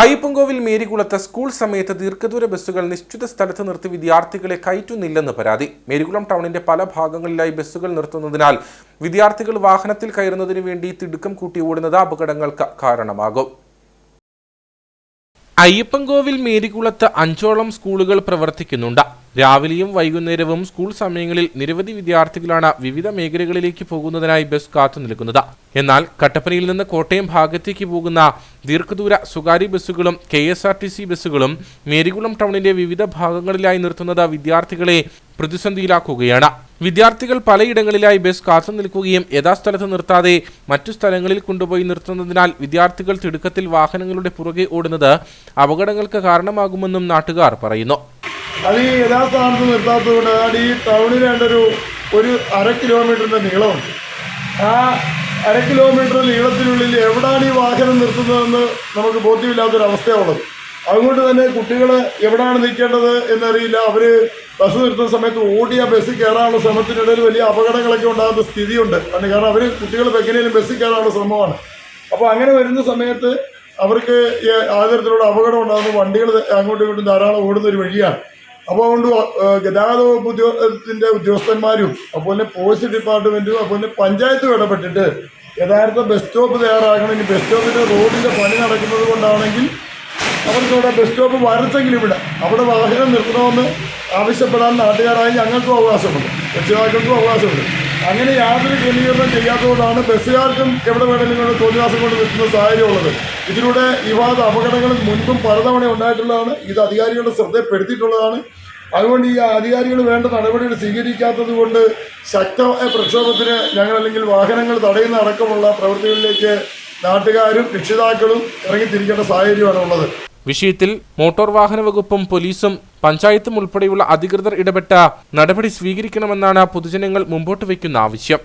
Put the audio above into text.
Ayyappancoil മേരികുളത്ത് school സമയത്ത് ദീർഘദൂര ബസ്സുകൾ നിശ്ചിത സ്ഥലത്ത് നിർത്തി വിദ്യാർത്ഥികളെ കയറ്റുന്നില്ലെന്ന് പരാതി. മേരികുളം ടൗണിന്റെ പല ഭാഗങ്ങളിലായി ബസ്സുകൾ നിർത്തുന്നതിനാൽ വിദ്യാർത്ഥികൾ വാഹനത്തിൽ കയറുന്നതിന് വേണ്ടി തിടുക്കം കൂട്ടി ഓടുന്നത് അപകടങ്ങൾക്ക് കാരണമാകും. അയ്യപ്പൻകോവിൽ മേരികുളത്ത് അഞ്ചോളം സ്കൂളുകൾ പ്രവർത്തിക്കുന്നുണ്ട്. രാവിലെയും വൈകുന്നേരവും സ്കൂൾ സമയങ്ങളിൽ നിരവധി വിദ്യാർത്ഥികളാണ് വിവിധ മേഖലകളിലേക്ക് പോകുന്നതിനായി ബസ് കാത്തു നിൽക്കുന്നത്. എന്നാൽ കട്ടപ്പനയിൽ നിന്ന് കോട്ടയം ഭാഗത്തേക്ക് പോകുന്ന ദീർഘദൂര സ്വകാര്യ ബസ്സുകളും K S R T C ബസ്സുകളും മേരികുളം ടൗണിന്റെ വിവിധ ഭാഗങ്ങളിലായി നിർത്തുന്നത് വിദ്യാർത്ഥികളെ പ്രതിസന്ധിയിലാക്കുകയാണ്. വിദ്യാർത്ഥികൾ പലയിടങ്ങളിലായി ബസ് കാത്തു നിൽക്കുകയും യഥാസ്ഥലത്ത് നിർത്താതെ മറ്റു സ്ഥലങ്ങളിൽ കൊണ്ടുപോയി നിർത്തുന്നതിനാൽ വിദ്യാർത്ഥികൾ തിടുക്കത്തിൽ വാഹനങ്ങളുടെ പുറകെ ഓടുന്നത് അപകടങ്ങൾക്ക് കാരണമാകുമെന്നും നാട്ടുകാർ പറയുന്നു. ടൗണിൽ ഒരു അര കിലോമീറ്ററിന്റെ നീളമുണ്ട്. ആ അര കിലോമീറ്റർ നീളത്തിനുള്ളിൽ എവിടാണ് ഈ വാഹനം നിർത്തുന്നതെന്ന് നമുക്ക് ബോധ്യമില്ലാത്തൊരവസ്ഥയുള്ളത് അതുകൊണ്ട് തന്നെ കുട്ടികൾ എവിടാണ് നിൽക്കേണ്ടത് എന്നറിയില്ല. അവർ ബസ് നിർത്തുന്ന സമയത്ത് ഓടിയ ബസ്സിൽ കയറാനുള്ള ശ്രമത്തിനിടയിൽ വലിയ അപകടങ്ങളൊക്കെ ഉണ്ടാകുന്ന സ്ഥിതിയുണ്ട്. കാരണം അവർ കുട്ടികൾ എങ്ങനെയും ബസ്സിൽ കയറാനുള്ള ശ്രമമാണ്. അപ്പോൾ അങ്ങനെ വരുന്ന സമയത്ത് അവർക്ക് ആ അപകടം ഉണ്ടാകുന്ന വണ്ടികൾ അങ്ങോട്ടും ഇങ്ങോട്ടും ധാരാളം ഓടുന്ന ഒരു വഴിയാണ്. അപ്പോൾ അതുകൊണ്ട് ഗതാഗത വകുപ്പ് ഉദ്യോഗത്തിന്റെ ഉദ്യോഗസ്ഥന്മാരും അതുപോലെ പോലീസ് ഡിപ്പാർട്ട്മെന്റും അതുപോലെ പഞ്ചായത്തും ഇടപെട്ടിട്ട് യഥാർത്ഥ ബസ് സ്റ്റോപ്പ് തയ്യാറാക്കണമെങ്കിൽ ബസ് സ്റ്റോപ്പിന്റെ റോഡിന്റെ പണി നടക്കുന്നത് കൊണ്ടാണെങ്കിൽ അവർക്ക് ഇവിടെ ബസ് സ്റ്റോപ്പ് വരത്തെങ്കിലും ഇവിടെ. അവിടെ വാഹനം നിർത്തണമെന്ന് ആവശ്യപ്പെടാൻ നാട്ടുകാരായി ഞങ്ങൾക്കും അവകാശമുണ്ട്. രക്ഷിതാക്കൾക്കും അവകാശമുണ്ട്. അങ്ങനെ യാതൊരു ക്രമീകരണം ചെയ്യാത്തതുകൊണ്ടാണ് ബസ്സുകാർക്കും എവിടെ വേണമെങ്കിലും തോന്നിവാസം കൊണ്ട് നിൽക്കുന്ന സാഹചര്യമുള്ളത്. ഇതിലൂടെ വിവാദ അപകടങ്ങൾ മുൻപും പലതവണ ഉണ്ടായിട്ടുള്ളതാണ്. ഇത് അധികാരികളുടെ ശ്രദ്ധപ്പെടുത്തിയിട്ടുള്ളതാണ് അതുകൊണ്ട് ഈ അധികാരികൾ വേണ്ട നടപടികൾ സ്വീകരിക്കാത്തത് കൊണ്ട് ശക്തമായ പ്രക്ഷോഭത്തിന് ഞങ്ങൾ അല്ലെങ്കിൽ വാഹനങ്ങൾ തടയുന്ന അടക്കമുള്ള പ്രവൃത്തികളിലേക്ക് നാട്ടുകാരും രക്ഷിതാക്കളും ഇറങ്ങിത്തിരിക്കേണ്ട സാഹചര്യമാണ് ഉള്ളത്. വിഷയത്തിൽ മോട്ടോർ വാഹന വകുപ്പും പോലീസും പഞ്ചായത്തും ഉൾപ്പെടെയുള്ള അധികൃതർ ഇടപെട്ട നടപടി സ്വീകരിക്കണമെന്നാണ് പൊതുജനങ്ങൾ മുമ്പോട്ട് വയ്ക്കുന്ന ആവശ്യം